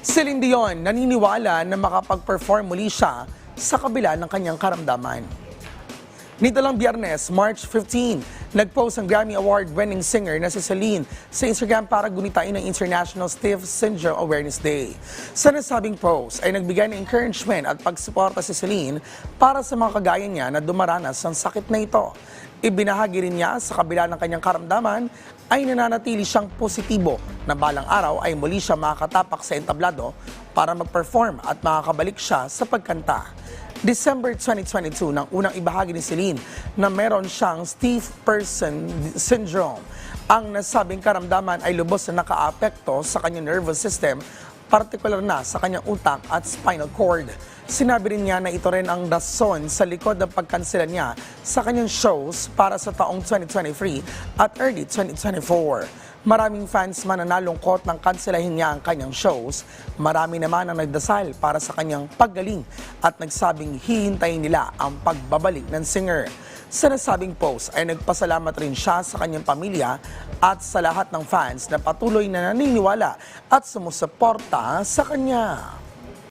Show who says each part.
Speaker 1: Celine Dion naniniwala na makapag-perform muli siya sa kabila ng kanyang karamdaman. Nito lang biyernes, March 15, nag-post ang Grammy Award-winning singer na si Celine sa Instagram para gunitain ang International Stiff Syndrome Awareness Day. Sa nasabing post ay nagbigay ng encouragement at pagsuporta si Celine para sa mga kagaya niya na dumaranas ng sakit na ito. Ibinahagi rin niya sa kabila ng kanyang karamdaman ay nananatili siyang positibo na balang araw ay muli siya makakatapak sa entablado para mag-perform at makakabalik siya sa pagkanta. December 2022 nang unang ibahagi ni Celine na meron siyang stiff person syndrome. Ang nasabing karamdaman ay lubos na nakaapekto sa kanyang nervous system, partikular na sa kanyang utak at spinal cord. Sinabi rin niya na ito rin ang rason sa likod ng pagkansela niya sa kanyang shows para sa taong 2023 at early 2024. Maraming fans man ang nalungkot nang kanselahin niya ang kanyang shows. Marami naman ang nagdasal para sa kanyang paggaling at nagsabing hihintayin nila ang pagbabalik ng singer. Sa nasabing post ay nagpasalamat rin siya sa kanyang pamilya at sa lahat ng fans na patuloy na naniniwala at sumusuporta sa kanya.